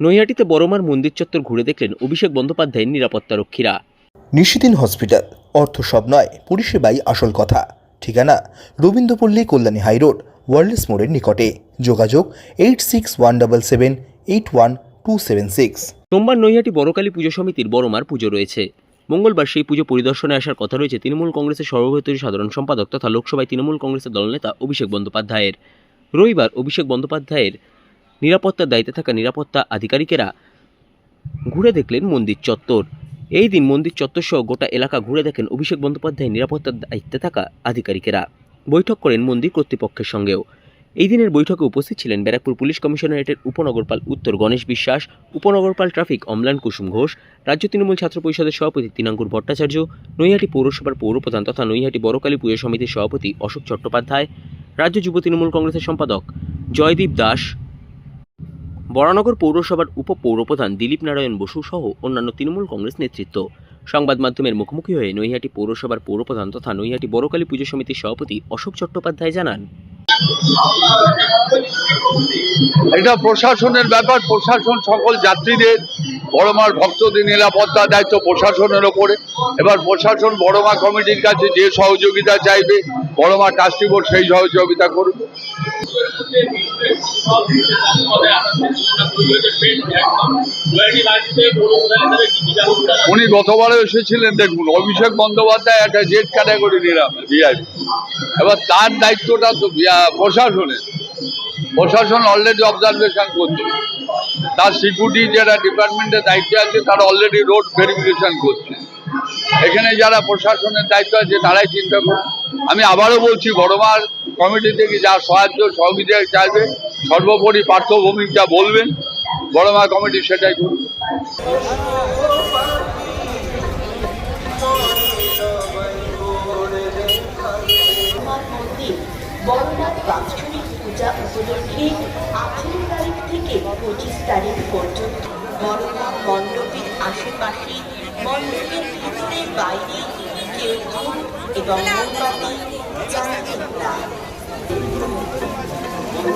নৈহাটিতে বড়মার মন্দির চত্বর ঘুরে দেখলেন অভিষেক বন্দ্যোপাধ্যায়ের নিরাপত্তারক্ষীরা। নিশিদিন হসপিটাল অর্থ সব নয় পরিষেবাই আসল কথা। ঠিকানা রবীন্দ্রপল্লী কল্যাণী হাইরোড ওয়ার্ল্ডস মোড়ের নিকটে। যোগাযোগ eight six one double seven eight one two seven six. সোমবার নৈহাটি বড়কালী পুজো সমিতির বড়মার পুজো রয়েছে। মঙ্গলবার সেই পুজো পরিদর্শনে আসার কথা রয়েছে তৃণমূল কংগ্রেসের সর্বভারতীয় সাধারণ সম্পাদক তথা লোকসভায় তৃণমূল কংগ্রেসের দলনেতা অভিষেক বন্দ্যোপাধ্যায়ের। রবিবার অভিষেক বন্দ্যোপাধ্যায়ের নিরাপত্তার দায়িত্বে থাকা নিরাপত্তা আধিকারিকেরা ঘুরে দেখলেন মন্দির চত্বর। এই দিন মন্দির চত্বর সহ গোটা এলাকা ঘুরে দেখেন অভিষেক বন্দ্যোপাধ্যায়ের নিরাপত্তার দায়িত্বে থাকা আধিকারিকেরা। বৈঠক করেন মন্দির কর্তৃপক্ষের সঙ্গেও। এই দিনের বৈঠকে উপস্থিত ছিলেন ব্যারাকপুর পুলিশ কমিশনারেটের উপনগরপাল উত্তর গণেশ বিশ্বাস, উপনগরপাল ট্রাফিক অম্লান কুসুম ঘোষ, রাজ্য তৃণমূল ছাত্র পরিষদের সভাপতি তিনাঙ্কুর ভট্টাচার্য, নৈহাটি পৌরসভার পৌরপ্রধান তথা নৈহাটি বড়কালী পুজো সমিতির সভাপতি অশোক চট্টোপাধ্যায়, রাজ্য যুব তৃণমূল কংগ্রেসের সম্পাদক জয়দীপ দাস বরানগর পৌরসভার উপ পৌরপ্রধান দিলীপ নারায়ণ বসু সহ অন্যান্য তৃণমূল কংগ্রেস নেতৃত্ব। সংবাদ মাধ্যমের মুখোমুখি হয়ে নৈহাটি পৌরসভার পৌরপ্রধান তথা নৈহাটি বড়কালী পুজো সমিতির সভাপতি অশোক চট্টোপাধ্যায় জানান। এটা প্রশাসনের ব্যাপার। প্রশাসন সকল যাত্রীদের বড়মার ভক্তদের নিরাপত্তার দায়িত্ব প্রশাসনের ওপরে। এবার প্রশাসন বড়মা কমিটির কাছে যে সহযোগিতা চাইবে বড়মা ট্রাস্টি বোর্ড সেই সহযোগিতা করবে। উনি গতবারও এসেছিলেন, দেখুন, অভিষেক বন্দ্যোপাধ্যায় একটা জেড ক্যাটাগরি নিলাম ভিআইপি এবার তার দায়িত্বটা তো প্রশাসনের। প্রশাসন অলরেডি অবজারভেশন করছে। তার সিকিউরিটি যারা ডিপার্টমেন্টের দায়িত্বে আছে, তারা অলরেডি রোড ভেরিফিকেশন করছে। এখানে যারা প্রশাসনের দায়িত্ব আছে, তারাই চিন্তা করবে আমি আবারও বলছি, বড়মার কমিটি থেকে যা সাহায্য সহযোগিতা চাইবে সর্বোপরি পার্থভূমিক যা বলবেন বড়মা কমিটি সেটাই করবে এবং